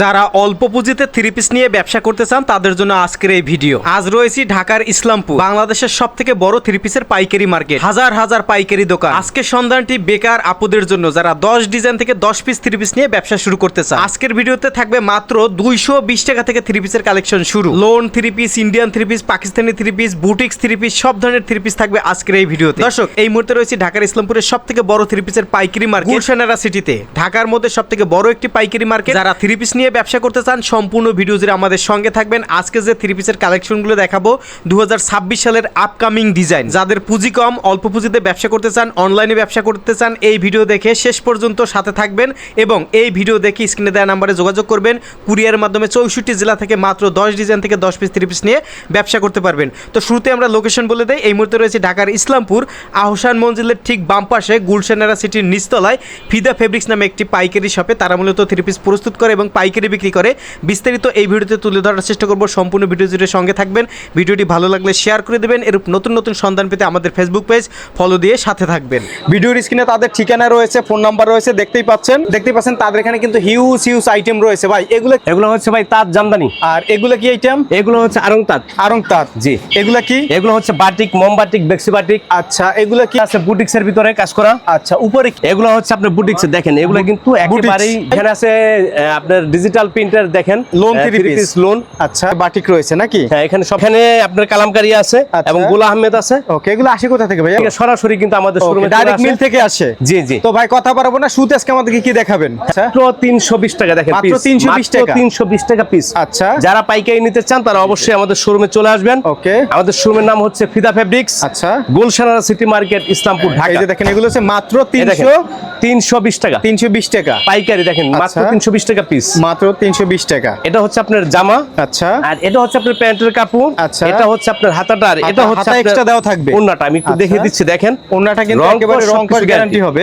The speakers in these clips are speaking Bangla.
যারা অল্প পুঁজিতে থ্রি পিস নিয়ে ব্যবসা করতে চান তাদের জন্য আজকের এই ভিডিও। আজ রয়েছি ঢাকার ইসলামপুর বাংলাদেশের সব থেকে বড় থ্রি পিসের পাইকারি মার্কেট। হাজার হাজার পাইকারি দোকান। আজকের সন্ধানটি বেকার আপুদের জন্য যারা দশ ডিজাইন থেকে দশ পিস থ্রি পিস নিয়ে ব্যবসা শুরু করতে চান। আজকের ভিডিওতে থাকবে মাত্র দুইশো বিশ টাকা থেকে থ্রি পিসের কালেকশন শুরু। Lawn three piece Indian three piece Pakistani three piece boutiques three piece সব ধরনের থ্রি পিস থাকবে আজকের এই ভিডিওতে। দর্শক এই মুহূর্তে রয়েছে ঢাকার ইসলামপুরের সব থেকে বড় থ্রি পিসের পাইকারি মার্কেট। গুলশানেরা সিটিতে। ঢাকার মধ্যে সব থেকে বড় একটি পাইকারি মার্কেট। যারা থ্রি পিস নিয়ে ব্যবসা করতে চান, সম্পূর্ণ ভিডিও জুড়ে আমাদের সঙ্গে থাকবেন। আজকে যে থ্রি পিসের কালেকশনগুলো দেখাবো দু হাজার ছাব্বিশ সালের আপকামিং ডিজাইন যাদের পুঁজি কম, অল্প পুঁজিতে ব্যবসা করতে চান অনলাইনে ব্যবসা করতে চান, এই ভিডিও দেখে শেষ পর্যন্ত সাথে থাকবেন এবং এই ভিডিও দেখে স্ক্রিনে দেওয়া নাম্বারে যোগাযোগ করবেন। কুরিয়ারের মাধ্যমে চৌষট্টি জেলা থেকে মাত্র দশ ডিজাইন থেকে দশ পিস থ্রি পিস নিয়ে ব্যবসা করতে পারবেন। তো শুরুতে আমরা লোকেশন বলে দেই, এই মুহূর্তে রয়েছে ঢাকার ইসলামপুর, আহসান মঞ্জিলের ঠিক বাম পাশে গুলশানেরা সিটির নিচতলায় ফিদা ফেব্রিক্স নামে একটি পাইকারি শপে তারা মূলত থ্রি পিস প্রস্তুত করে এবং পাইকারি বিক্রি করে। বিস্তারিত এই ভিডিওতে তুলে ধরার চেষ্টা করব। সম্পূর্ণ ভিডিও জুড়ে সঙ্গে থাকবেন। ভিডিওটি ভালো লাগলে শেয়ার করে দেবেন। এরূপ নতুন নতুন সন্ধান পেতে আমাদের ফেসবুক পেজ ফলো দিয়ে সাথে থাকবেন। ভিডিওর স্ক্রিনে তাদের ঠিকানা রয়েছে ফোন নাম্বার রয়েছে দেখতেই পাচ্ছেন। দেখতেই পাচ্ছেন তাদের এখানে কিন্তু হিউজ হিউজ আইটেম রয়েছে ভাই। এগুলো এগুলো হচ্ছে ভাই তাঁত জামদানি। আর এগুলো কি আইটেম এগুলো হচ্ছে আরং তাঁত। আরং তাঁত। জি। এগুলো কি? এগুলো হচ্ছে বাটিক মোম বাটিক বেক্সি বাটিক। আচ্ছা এগুলো কি? আছে বুটিক্সের ভিতরে কাজ করা। আচ্ছা উপরে এগুলো হচ্ছে আপনার বুটিক্স দেখেন এগুলো কিন্তু একেবারেই এখানে আছে আপনার ডিজিটাল প্রিন্টার দেখেন লোন থ্রি পিস লোন আচ্ছা বাটিক রয়েছে নাকি? হ্যাঁ এখানে সব এখানে আপনার কালামকারি আছে আচ্ছা। এবং গোলা আহমেদ আছে। ওকে এগুলো আসে কোথা থেকে আছে, সরাসরি কিন্তু আমাদের শোরুমে ডাইরেক্ট মিল থেকে আসে। জি জি। তো ভাই কথা পারব না শুতে আজকে আমাদেরকে কি দেখাবেন? আচ্ছা। মাত্র তিনশো বিশ টাকা দেখেন মাত্র 320 টাকা? তিনশো বিশ টাকা পিস আচ্ছা। যারা পাইকারি নিতে চান তারা অবশ্যই আমাদের শোরুমে চলে আসবেন। ওকে আমাদের শোরুমের নাম হচ্ছে ফিদা ফেব্রিক্স আচ্ছা। গুলশানারা সিটি মার্কেট ইসলামপুর এই ঢাকা। যে দেখেন এগুলো হচ্ছে মাত্র এই দেখেন, তিনশো 320 টাকা। তিনশো বিশ টাকা। পাইকারি দেখেন মাত্র আচ্ছা। 320 টাকা পিস মাত্র তিনশো বিশ টাকা। এটা হচ্ছে আপনার জামা। আচ্ছা। আর এটা হচ্ছে আপনার প্যান্টের কাপড়। আচ্ছা। এটা হচ্ছে আপনার হাতাটা আর এটা হচ্ছে দেওয়া থাকবে। ওন্নাটা আমি একটু আচ্ছা। দেখিয়ে দিচ্ছি দেখেন। ওনাটা কিন্তু একেবারে রং গ্যারান্টি হবে।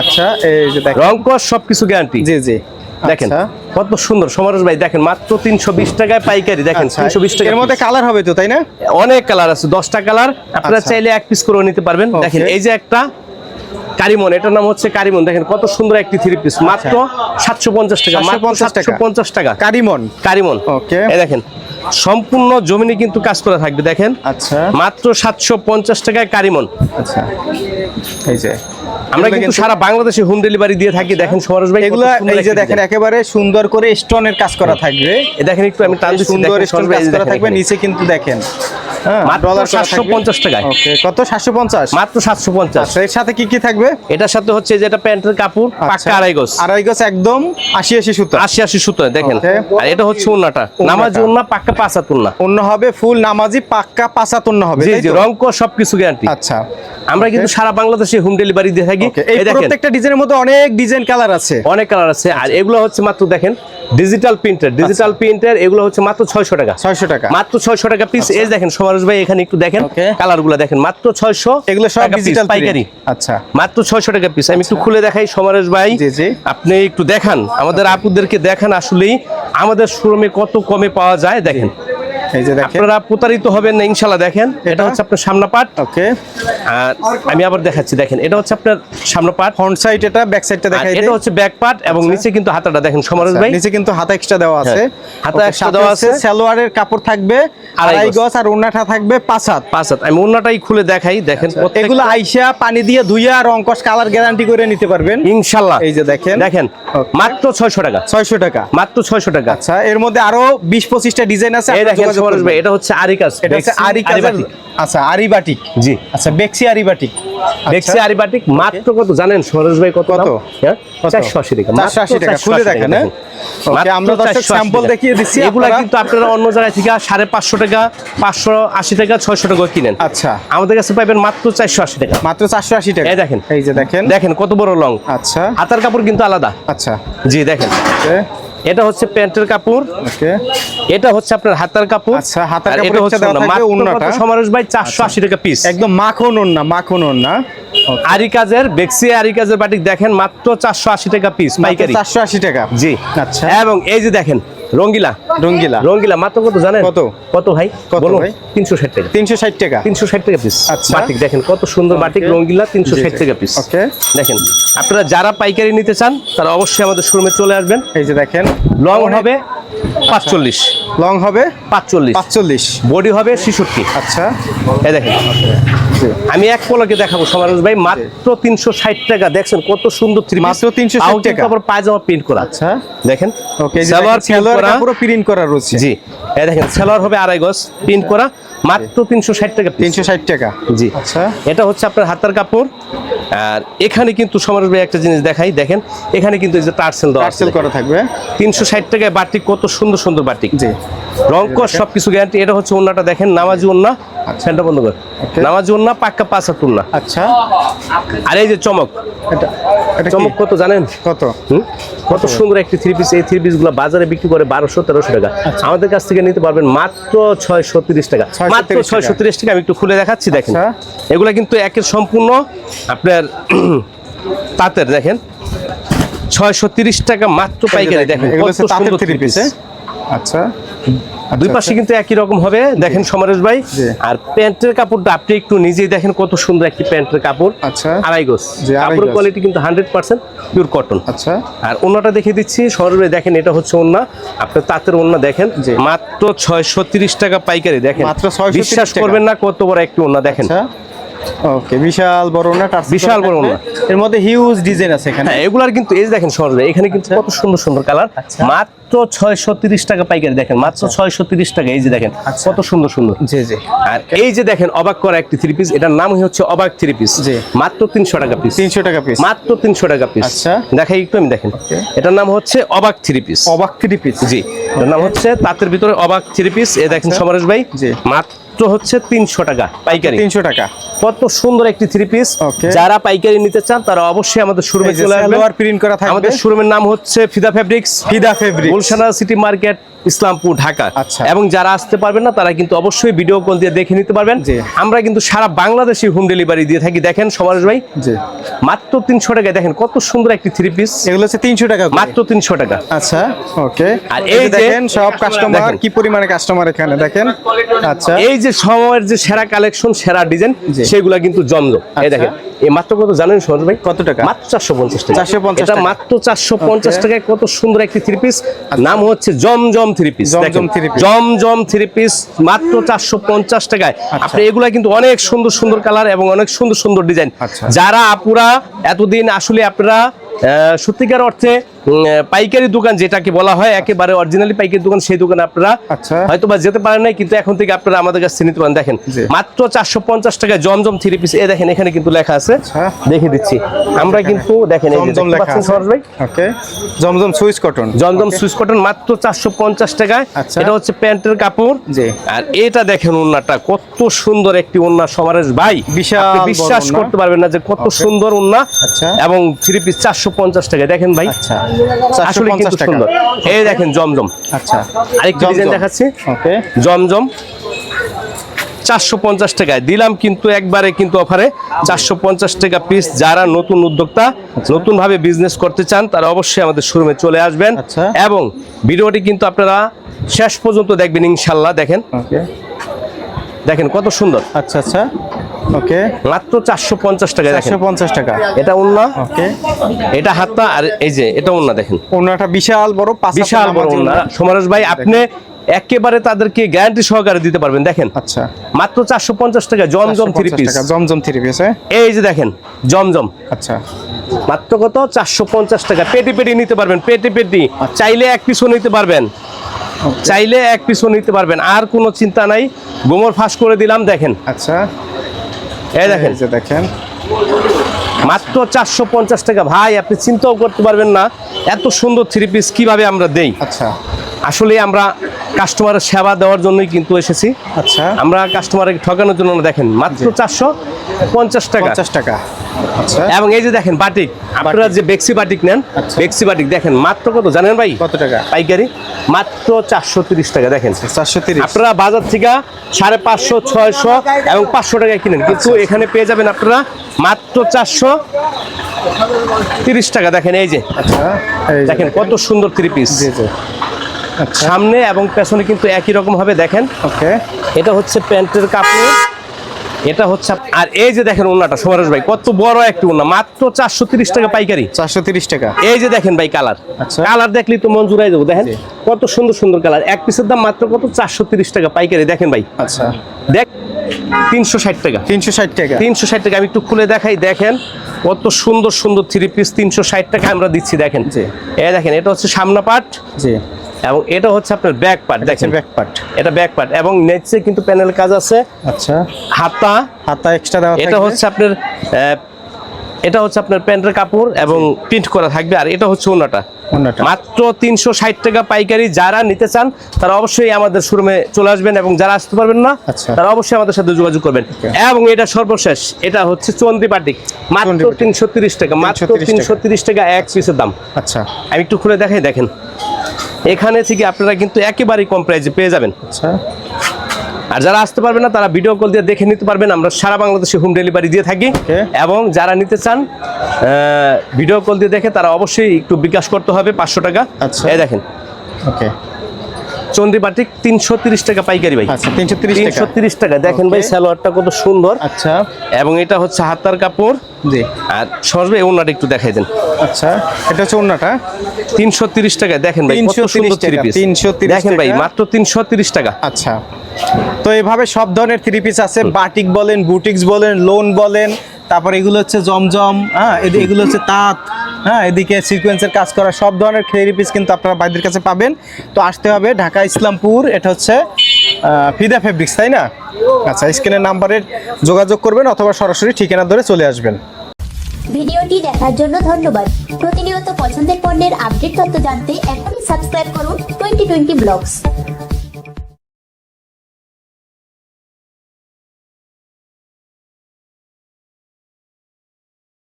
আচ্ছা এই যে দেখেন। রং কস সবকিছু গ্যারান্টি জি জি। দেখেন আচ্ছা। কত সুন্দর। সমরেশ ভাই দেখেন মাত্র 320 টাকায় পাইকারি। দেখেন আচ্ছা, 320 টাকা এর মধ্যে কালার হবে তো তাই না? অনেক কালার আছে 10টা কালার। আপনারা। চাইলে এক পিস করে নিতে পারবেন। দেখেন এই যে একটা কারিমন এটার নাম হচ্ছে কারিমন। দেখেন কত সুন্দর একটি থ্রি পিস মাত্র সাতশো পঞ্চাশ টাকা সাতশো পঞ্চাশ টাকা। কারিমন। কারিমন. এই দেখেন সম্পূর্ণ জমিনে কিন্তু কাজ করা থাকবে দেখেন। আচ্ছা। মাত্র সাতশো পঞ্চাশ টাকায় কারিমন। আচ্ছা। এই যে। আমরা কিন্তু সারা বাংলাদেশে হোম ডেলিভারি দিয়ে থাকি দেখেন সমারোজ ভাই এগুলো এই যে দেখেন একেবারে সুন্দর করে স্টোনের কাজ করা থাকবে। দেখেন একটু আমি টান সুন্দর স্টোন কাজ করা থাকবে নিচে কিন্তু দেখেন। মাত্র ডলার করা থাকবে। 750 টাকায়। ওকে কত? 750 মাত্র সাতশো পঞ্চাশ। আচ্ছা এর সাথে কি কি থাকবে? এটার সাথে হচ্ছে যেটা প্যান্টের কাপড় আচ্ছা। পাক্কা আড়াই গজ। আড়াই গজ একদম 80 80 সুতো। আশি আশি সুতো দেখেন। আর এটা হচ্ছে উন্নাটা ওড়নাটা। নামাজ পাক্কা পাঁচাত উন্না অন্য হবে ফুল নামাজি পাক্কা পাঁচাতন্য হবে জি জি রং সবকিছু গ্যারান্টি আচ্ছা। আমরা কিন্তু সারা বাংলাদেশে হোম ডেলিভারি দিয়ে থাকি। এই প্রত্যেকটা ডিজাইনের মধ্যে অনেক ডিজাইন কালার আছে। অনেক কালার আছে। আর এগুলো হচ্ছে মাত্র দেখেন ডিজিটাল প্রিন্টার ডিজিটাল প্রিন্টার এগুলো হচ্ছে মাত্র ছয়শো টাকা। 600 টাকা। মাত্র ছয়শো টাকা পিস এই দেখেন সমারোজ ভাই এখানে একটু দেখেন. কালারগুলা দেখেন। মাত্র ছয়শো এগুলো সব ডিজিটাল পাইকারি। আচ্ছা। মাত্র ছয়শো টাকা পিস আমি একটু খুলে দেখাই সমরেশ ভাই। আপনি একটু দেখান। আমাদের আপুদেরকে দেখান আসলেই। আমাদের শোরুমে কত কমে পাওয়া যায় দেখেন। এই যে দেখেন। আপনারা প্রতারিত হবেন না ইনশাল্লাহ দেখেন। এটা? এটা? হচ্ছে আপনার সামনা পাট ওকে। আর আমি আবার দেখাচ্ছি দেখেন এটা হচ্ছে আপনার সামনে পাট ফ্রন্ট সাইড এটা ব্যাক সাইডটা দেখাই এটা হচ্ছে ব্যাক পার্ট এবং নিচে কিন্তু হাতাটা দেখেন সমারোজ আচ্ছা, ভাই। নিচে কিন্তু হাতা এক্সট্রা দেওয়া আছে। হাতা ওকে, দেওয়া আছে। সালোয়ারের কাপড় থাকবে আড়াই আড়াই গজ। গজ আর ওন্নাটা থাকবে পাঁচ হাত। পাঁচ হাত। আমি অন্যটাই খুলে দেখাই দেখেন এগুলো আইসা পানি দিয়ে ধুইয়া রং কস কালার গ্যারান্টি করে নিতে পারবেন। ইনশাল্লাহ। এই যে দেখেন। দেখেন মাত্র ছয়শো টাকা। ছয়শো টাকা। মাত্র ছয়শো টাকা। আচ্ছা এর মধ্যে আরও বিশ পঁচিশটা ডিজাইন আছে ভাই এটা হচ্ছে আরিকাস এটা হচ্ছে আরি আচ্ছা আরি বাটিক জি। আচ্ছা বেক্সি আরি বাটিক দেখছি আরিবাটিক মাত্র কত জানেন সরোজ ভাই কত? হ্যাঁ? কত? 480 টাকা। 480 টাকা, খুলে দেখেন, হ্যাঁ? আমরা দর্শক sample দেখিয়ে দিচ্ছি, এগুলা কিন্তু আপনারা অন্য জায়গায় থেকে সাড়ে পাঁচশো টাকা পাঁচশো আশি টাকা ছয়শো টাকা কিনেন। আচ্ছা। আমাদের কাছে পাইবেন মাত্র চারশো আশি টাকা। মাত্র চারশো আশি টাকা। এই দেখেন। এই যে দেখেন। দেখেন কত বড় লং। আচ্ছা। হাতার কাপড় কিন্তু আলাদা। আচ্ছা। জি দেখেন। এটা হচ্ছে প্যান্টের কাপড়। এটা হচ্ছে আপনার হাতার কাপড়। আচ্ছা, হাতার কাপড় এটা হচ্ছে সমারোজ ভাই আশি টাকা পিস একদম মাখন ওন্না মাখন ওন্না আরি কাজের বেক্সি আরি কাজের বাটিক দেখেন মাত্র চারশো আশি টাকা পিস পাইকারি। চারশো আশি টাকা। জি। আচ্ছা। এবং এই যে দেখেন রঙ্গিলা। রঙ্গিলা। রঙ্গিলা মাত্র কত জানেন? কত? কত ভাই? কত বলুন ভাই? তিনশো ষাট টাকা। তিনশো ষাট টাকা। তিনশো ষাট টাকা পিস আচ্ছা। বাটিক দেখেন কত সুন্দর বাটিক রঙ্গিলা তিনশো ষাট টাকা পিস ওকে দেখেন আপনারা যারা পাইকারি নিতে চান তারা অবশ্যই আমাদের শোরুমে চলে আসবেন। এই যে দেখেন লং হবে। পাঁচচল্লিশ। লং হবে? পাঁচচল্লিশ। পাঁচচল্লিশ। বডি হবে ছেষট্টি। আচ্ছা। এ দেখেন। আমি এক পলকে দেখাবো সমারোজ ভাই মাত্র তিনশো ষাট টাকা। দেখছেন কত সুন্দর থ্রি মাত্র 360 টাকা। তারপর পায়জামা প্রিন্ট করা। আচ্ছা। দেখেন। ওকে পুরো প্রিন্ট করা রয়েছে। জি। এ দেখেন সেলোয়ার হবে আড়াই গজ। প্রিন্ট করা। মাত্র তিনশো ষাট টাকা তিনশো ষাট টাকা। জি। আচ্ছা। এটা হচ্ছে আপনার হাতার কাপড়। আর এখানে কিন্তু সমারোজ ভাই একটা জিনিস দেখাই দেখেন। এখানে কিন্তু এই যে টার্সেল দেওয়া করা থাকবে। তিনশো ষাট টাকায় বাটিক কত সুন্দর সুন্দর বাটিক। জি। রংকর সবকিছু গ্যারান্টি এটা হচ্ছে ওন্নাটা দেখেন নামাজি ওন্না। ফ্যানটা বন্ধ কর. নামাজি ওন্না পাক্কা পাঁচ হাত ওন্না আচ্ছা। আর এই যে চমক। চমক কত জানেন? কত? কত সুন্দর একটি থ্রি পিস এই থ্রি পিসগুলো বাজারে বিক্রি করে বারোশো তেরোশো টাকা। আমাদের কাছ থেকে নিতে পারবেন মাত্র ছয়শো তিরিশ টাকা। 630 মাত্র। ছয়শো তিরিশ টাকা আমি একটু খুলে দেখাচ্ছি দেখেন। আচ্ছা। এগুলা কিন্তু একের সম্পূর্ণ আপনার তাঁতের দেখেন। ছয়শো তিরিশ টাকা মাত্র পাইকারি দেখেন এগুলো তাঁতের থ্রি পিস। আচ্ছা। দুই আচ্ছা, পাশে কিন্তু একই রকম হবে। দেখেন সমরেশ ভাই আর প্যান্টের কাপড়টা আপনি একটু নিজেই দেখেন কত সুন্দর একটি প্যান্টের কাপড়। আচ্ছা। আড়াই গোস কাপড়ের কোয়ালিটি কিন্তু হান্ড্রেড পার্সেন্ট পিওর কটন আচ্ছা। আর ওনাটা দেখে দিচ্ছি সমরেশ ভাই দেখেন এটা হচ্ছে ওন্না। আপনার তাঁতের ওন্না দেখেন। মাত্র ছয়শো তিরিশ টাকা পাইকারি দেখেন। মাত্র 630 বিশ্বাস করবেন না কত বড় একটি ওন্না দেখেন। আচ্ছা। ওকে বিশাল বড় না বিশাল বড় থাকবে। এর মধ্যে হিউজ ডিজাইন আছে এখানে। হ্যাঁ এগুলার কিন্তু এই দেখেন ভাই এখানে কিন্তু কত সুন্দর সুন্দর কালার। আচ্ছা। মাত্র ছয়শো তিরিশ টাকা পাইকারি দেখেন মাত্র ছয়শো তিরিশ টাকা এই যে দেখেন আচ্ছা। কত সুন্দর সুন্দর। জি জি। আর এই যে দেখেন অবাক করা একটি থ্রি পিস এটার নাম হচ্ছে অবাক থ্রি পিস জি। মাত্র তিনশো টাকা পিস তিনশো টাকা পিস মাত্র তিনশো টাকা পিস আচ্ছা। দেখাই একটু আমি দেখেন। এটার নাম হচ্ছে অবাক থ্রি পিস অবাক থ্রি পিস জি। এটার নাম হচ্ছে তাঁতের ভিতরে অবাক থ্রি পিস এ দেখেন আচ্ছা। সমরেশ ভাই জি। মাত্র হচ্ছে তিনশো টাকা পাইকারি। তিনশো টাকা। কত সুন্দর একটি থ্রি পিস যারা পাইকারি নিতে চান তারা অবশ্যই আমাদের শোরুমে চলে আসবেন। প্রিন্ট করা থাকবে। আমাদের শোরুমের নাম হচ্ছে Fida fabrics Fida fabric Gulshan city market Islampur Dhaka. আচ্ছা। এবং যারা আসতে পারবেন না তারা কিন্তু অবশ্যই ভিডিও কল দিয়ে দেখে নিতে পারবেন। আমরা কিন্তু সারা বাংলাদেশে হোম ডেলিভারি দিয়ে থাকি। দেখেন সমাজ ভাই মাত্র তিনশো টাকায় দেখেন কত সুন্দর একটি থ্রি পিস এগুলো হচ্ছে তিনশো টাকা মাত্র তিনশো টাকা। আচ্ছা ওকে আর এই দেখেন সব কাস্টমার কি পরিমাণে কাস্টমার এখানে দেখেন। আচ্ছা। এই যে সময়ের যে সেরা কালেকশন সেরা ডিজাইন। সেগুলা কিন্তু জমজম এই আচ্ছা। দেখেন এই মাত্র কত জানেন সমাজ ভাই কত টাকা? মাত্র চারশো পঞ্চাশ টাকা 450 এটা টাকা। মাত্র চারশো পঞ্চাশ টাকায় কত সুন্দর একটি থ্রি পিস নাম হচ্ছে Zamzam three piece Zamzam three piece। Zamzam three piece মাত্র চারশো পঞ্চাশ টাকায় আচ্ছা। আপনি এগুলা কিন্তু অনেক সুন্দর সুন্দর কালার এবং অনেক সুন্দর সুন্দর ডিজাইন আচ্ছা। যারা আপুরা এতদিন আসলে আপনারা সত্যিকার অর্থে পাইকারি দোকান যেটাকে বলা হয় একেবারে অরিজিনালি পাইকারি দোকান সেই দোকানে আপনারা আচ্ছা। হয়তো বা যেতে পারেন নাই কিন্তু এখন থেকে আপনারা আমাদের কাছে নিতে পারেন। দেখেন মাত্র চারশো পঞ্চাশ টাকায় জমজম থ্রি পিস। এ দেখেন এখানে কিন্তু লেখা আছে। আচ্ছা। দেখে দিচ্ছি। আমরা কিন্তু দেখেন Zamzam Swiss cotton. Zamzam Swiss cotton মাত্র চারশো পঞ্চাশ টাকায়। আচ্ছা। এটা হচ্ছে প্যান্টের কাপড়। আর এটা দেখেন ওন্নাটা কত সুন্দর একটি ওন্না সমারেশ ভাই। বিশ্বাস করতে পারবেন না যে কত সুন্দর আচ্ছা। এবং থ্রি পিস চারশো পঞ্চাশ টাকায়। দেখেন ভাই আচ্ছা। আসলে কিন্তু 450 টাকা। সুন্দর। এই দেখেন জমজম। আচ্ছা আরেকটা ডিজাইন দেখাচ্ছি। ওকে। জমজম। চারশো পঞ্চাশ টাকায়। দিলাম কিন্তু একবারে কিন্তু অফারে। চারশো পঞ্চাশ টাকা পিস যারা নতুন উদ্যোক্তা নতুন ভাবে বিজনেস করতে চান তারা অবশ্যই আমাদের শোরুমে চলে আসবেন। আচ্ছা। এবং ভিডিওটি কিন্তু আপনারা শেষ পর্যন্ত দেখবেন ইনশাল্লাহ। দেখেন। দেখেন কত সুন্দর। আচ্ছা আচ্ছা। ওকে মাত্র চারশো পঞ্চাশ টাকা দেখেন। চারশো পঞ্চাশ টাকা। এটা উন্না। ওকে এটা হাতটা আর এই যে এটা উন্না দেখেন। ওনাটা বিশাল বড় পাঁচ বিশাল বড় উন্না। ওড়না। ভাই আপনি একেবারে তাদেরকে গ্যারান্টি সহকারে দিতে পারবেন দেখেন। আচ্ছা। মাত্র চারশো পঞ্চাশ টাকা Zamzam three piece Zamzam three piece এই যে দেখেন জমজম। আচ্ছা। মাত্র কত? চারশো পঞ্চাশ টাকা। পেটি পেটি নিতে পারবেন পেটি পেটি। চাইলে এক পিসও নিতে পারবেন। চাইলে এক পিসও নিতে পারবেন। আর কোনো চিন্তা নাই। গোমর ফাঁস করে দিলাম দেখেন। আচ্ছা। এই দেখেন। দেখেন। মাত্র চারশো পঞ্চাশ টাকা। ভাই আপনি চিন্তাও করতে পারবেন না এত সুন্দর থ্রি পিস কীভাবে আমরা দেই। আচ্ছা। আসলে আমরা কাস্টমারের সেবা দেওয়ার জন্যই কিন্তু এসেছি। আচ্ছা। আমরা কাস্টমারকে ঠকানোর জন্য দেখেন মাত্র চারশো পঞ্চাশ টাকা। পঞ্চাশ টাকা। এবং এই যে দেখেন বাটিক আপনারা যে বেক্সি বাটিক নেন আচ্ছা। বেক্সি বাটিক দেখেন মাত্র কত জানেন ভাই? কত টাকা? পাইকারি মাত্র চারশো তিরিশ টাকা দেখেন। চারশো তিরিশ। আপনারা বাজার থেকে সাড়ে পাঁচশো ছয়শো এবং পাঁচশো টাকায় কিনেন। কিন্তু আচ্ছা। এখানে পেয়ে যাবেন আপনারা মাত্র চারশো তিরিশ টাকা দেখেন এই যে। আচ্ছা দেখেন কত সুন্দর থ্রি পিস আচ্ছা। সামনে এবং পেছনে কিন্তু একই রকম ভাবে দেখেন। ওকে। এটা হচ্ছে প্যান্টের কাপড়। এটা হচ্ছে আর এই যে দেখেন ওনাটা সমরেশ ভাই কত বড় একটা ওনা মাত্র চারশো তিরিশ টাকা পাইকারি। চারশো তিরিশ টাকা। এই যে দেখেন ভাই কালার। আচ্ছা। কালার দেখলেই তো মন জুড়াই যাব দেখেন কত সুন্দর সুন্দর কালার। এক পিসের দাম মাত্র কত? চারশো তিরিশ টাকা পাইকারি দেখেন ভাই। আচ্ছা। দেখ তিনশো ষাট টাকা। তিনশো ষাট টাকা। তিনশো ষাট টাকা আমি একটু খুলে দেখাই দেখেন কত সুন্দর সুন্দর থ্রি পিস তিনশো ষাট টাকা আমরা দিচ্ছি দেখেন। জি। এই দেখেন এটা হচ্ছে সামনা পার্ট জি। এবং এটা হচ্ছে আপনার ব্যাক পার্ট দেখেন। ব্যাক পার্ট এটা ব্যাক পার্ট এবং নেচে কিন্তু প্যানেল কাজ আছে। আচ্ছা। হাতা। হাতা এক্সট্রা দেওয়া এটা হচ্ছে আপনার এটা হচ্ছে আপনার প্যান্টের কাপড় এবং প্রিন্ট করা থাকবে। আর এটা হচ্ছে ওনাটা। মাত্র তিনশো ষাট টাকা পাইকারি যারা নিতে চান তারা অবশ্যই আমাদের শোরুমে চলে আসবেন এবং যারা আসতে পারবেন না আচ্ছা। তারা অবশ্যই আমাদের সাথে যোগাযোগ করবেন। এবং এটা সর্বশেষ এটা হচ্ছে চন্দ্রী বাটিক। মাত্র। তিনশো তিরিশ টাকা মাত্র 330 টাকা। তিনশো তিরিশ টাকা এক পিসের দাম। আচ্ছা। আমি একটু খুলে দেখাই দেখেন। এখানে থেকে আপনারা কিন্তু একেবারেই কম প্রাইজে পেয়ে যাবেন। আচ্ছা। আর যারা আসতে পারবে না তারা ভিডিও কল দিয়ে দেখে নিতে পারবেন। আমরা সারা বাংলাদেশে হোম ডেলিভারি দিয়ে থাকি. এবং যারা নিতে চান ভিডিও কল দিয়ে দেখে তারা অবশ্যই একটু বিকাশ করতে হবে পাঁচশো টাকা। আচ্ছা। এই দেখেন। ওকে চন্দ্রী বাটিক তিনশো তিরিশ টাকা পাইকারি ভাই। আচ্ছা তিনশো তিরিশ তিনশো টাকা তিরিশ টাকা। দেখেন ভাই সালোয়ারটা কত সুন্দর। আচ্ছা। এবং এটা হচ্ছে হাতার কাপড়। জি। আর ওনাটা একটু দেখাই দেন। আচ্ছা এটা হচ্ছে তিনশো তিরিশ টাকা। দেখেন ভাই কত 330 সুন্দর থ্রি টাকা, পিস 330 দেখেন ভাই মাত্র তিনশো তিরিশ টাকা। আচ্ছা। তো এভাবে সব ধরনের থ্রি পিস আছে। বাটিক বলেন বুটিক্স বলেন লোন বলেন তারপর এগুলো হচ্ছে জমজম হ্যাঁ এগুলো হচ্ছে তাঁত। হ্যাঁ এদিকে সিকোয়েন্সের কাজ করা সব ধরনের পিস কিন্তু আপনারা বাইদের কাছে পাবেন। তো আসতে হবে ঢাকা ইসলামপুর, এটা হচ্ছে ফিদা ফেব্রিক্স তাই না? আচ্ছা স্ক্রিনের নাম্বারে যোগাযোগ করবেন অথবা সরাসরি ঠিকানা ধরে চলে আসবেন। ভিডিওটি দেখার জন্য ধন্যবাদ। প্রতিনিয়ত পছন্দের পণ্যের আপডেট তথ্য জানতে এখনই সাবস্ক্রাইব করুন টোয়েন্টি টোয়েন্টি ব্লগস